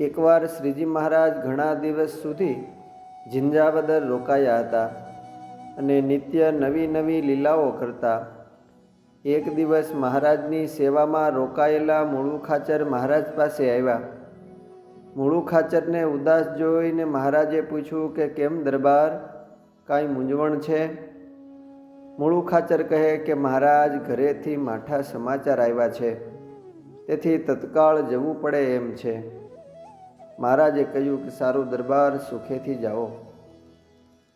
એકવાર શ્રીજી મહારાજ ઘણા દિવસ સુધી ઝિંઝાવદર રોકાયા હતા અને નિત્ય નવી નવી લીલાઓ કરતા. એક દિવસ મહારાજની સેવામાં રોકાયેલા મૂળુ ખાચર મહારાજ પાસે આવ્યા. મૂળુ ખાચરને ઉદાસ જોઈને મહારાજે પૂછ્યું કે, કેમ દરબાર? કાંઈ મૂંઝવણ છે? મૂળુ ખાચર કહે કે, મહારાજ, ઘરેથી માઠા સમાચાર આવ્યા છે. તેથી તત્કાળ જવું પડે એમ છે. મહારાજે કહ્યું કે સારું દરબાર સુખેથી જાઓ.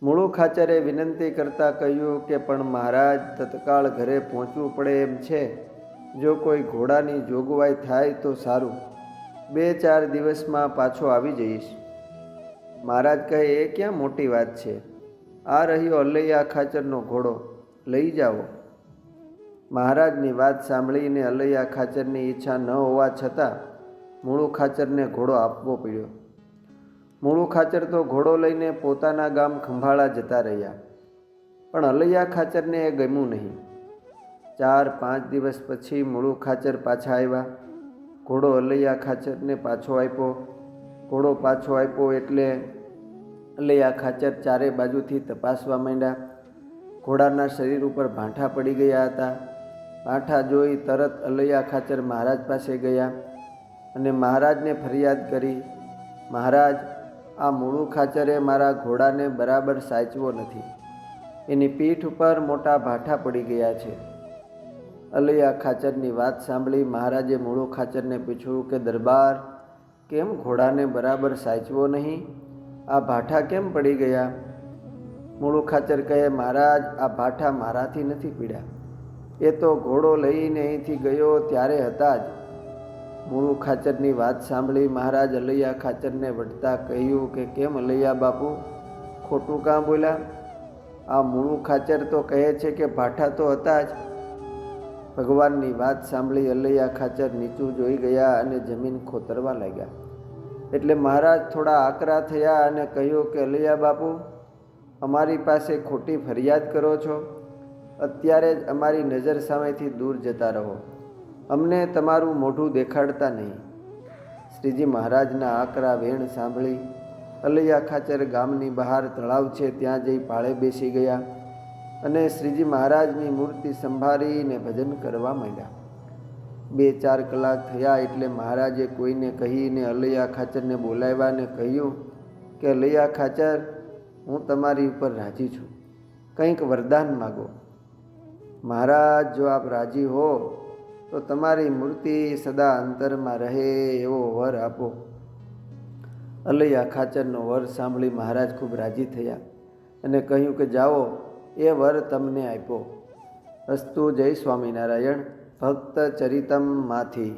મૂળુ ખાચરે વિનંતી કરતાં કહ્યું કે પણ મહારાજ, તત્કાળ ઘરે પહોંચવું પડે એમ છે. જો કોઈ ઘોડાની જોગવાઈ થાય તો સારું. બે ચાર દિવસમાં પાછો આવી જઈશ. મહારાજ કહે, એ ક્યાં મોટી વાત છે? આ રહ્યો અલૈયા ખાચરનો ઘોડો. લઈ જાઓ. મહારાજની વાત સાંભળીને અલૈયા ખાચરની ઈચ્છા ન હોવા છતાં મૂળુ ખાચરને ઘોડો આપવો પડ્યો. મૂળું ખાચર તો ઘોડો લઈને પોતાના ગામ ખંભાળા જતા રહ્યા. પણ અલૈયા ખાચરને એ ગમ્યું નહીં. ચાર પાંચ દિવસ પછી મૂળું ખાચર પાછા આવ્યા. ઘોડો અલૈયા ખાચરને પાછો આપ્યો. ઘોડો પાછો આપ્યો એટલે અલૈયા ખાચર ચારે બાજુથી તપાસવા માંડ્યા. ઘોડાના શરીર ઉપર ભાંઠા પડી ગયા હતા. ભાંઠા જોઈ તરત અલૈયા ખાચર મહારાજ પાસે ગયા. અને મહારાજને ફરિયાદ કરી, મહારાજ, આ મૂળું ખાચરે મારા ઘોડાને બરાબર સાચવો નથી. એની પીઠ ઉપર મોટા ભાઠા પડી ગયા છે. અલૈયા ખાચરની વાત સાંભળી મહારાજે મૂળું ખાચરને પૂછ્યું કે, દરબાર, કેમ ઘોડાને બરાબર સાચવો નહીં? આ ભાઠા કેમ પડી ગયા? મૂળું ખાચર કહે, મહારાજ, આ ભાઠા મારાથી નથી પીડ્યા એ તો ઘોડો લઈને અહીંથી ગયો ત્યારે હતા જ. મૂળું ખાચરની વાત સાંભળી મહારાજ અલૈયા ખાચરને વટતા કહ્યું કે કેમ અલૈયા બાપુ, ખોટું કાં બોલ્યા? આ મૂળું ખાચર તો કહે છે કે ભાઠા તો હતા જ. ભગવાનની વાત સાંભળી અલૈયા ખાચર નીચું જોઈ ગયા અને જમીન ખોતરવા લાગ્યા. એટલે મહારાજ થોડા આકરા થયા અને કહ્યું કે, અલૈયા બાપુ, અમારી પાસે ખોટી ફરિયાદ કરો છો. અત્યારે જ અમારી નજર સામેથી દૂર જતા રહો. અમને તમારું મોઢું દેખાડતા નહીં. શ્રીજી મહારાજના આકરા વેણ સાંભળી અલૈયા ખાચર ગામની બહાર તળાવ છે ત્યાં જઈ પાળે બેસી ગયા અને શ્રીજી મહારાજની મૂર્તિ સંભાળીને ભજન કરવા માંડ્યા. બે ચાર કલાક થયા એટલે મહારાજે કોઈને કહીને અલૈયા ખાચરને બોલાવ્યા અને કહ્યું કે, અલૈયા ખાચર, હું તમારી ઉપર રાજી છું. કંઈક વરદાન માગો. મહારાજ, જો આપ રાજી હો તો તમારી મૂર્તિ સદા અંતરમાં રહે એવો વર આપો અલૈયા ખાચરનો વર સાંભળી મહારાજ ખૂબ રાજી થયા અને કહ્યું કે જાઓ, એ વર તમને આપ્યો અસ્તુ જય સ્વામિનારાયણ, ભક્ત ચરિતમમાંથી.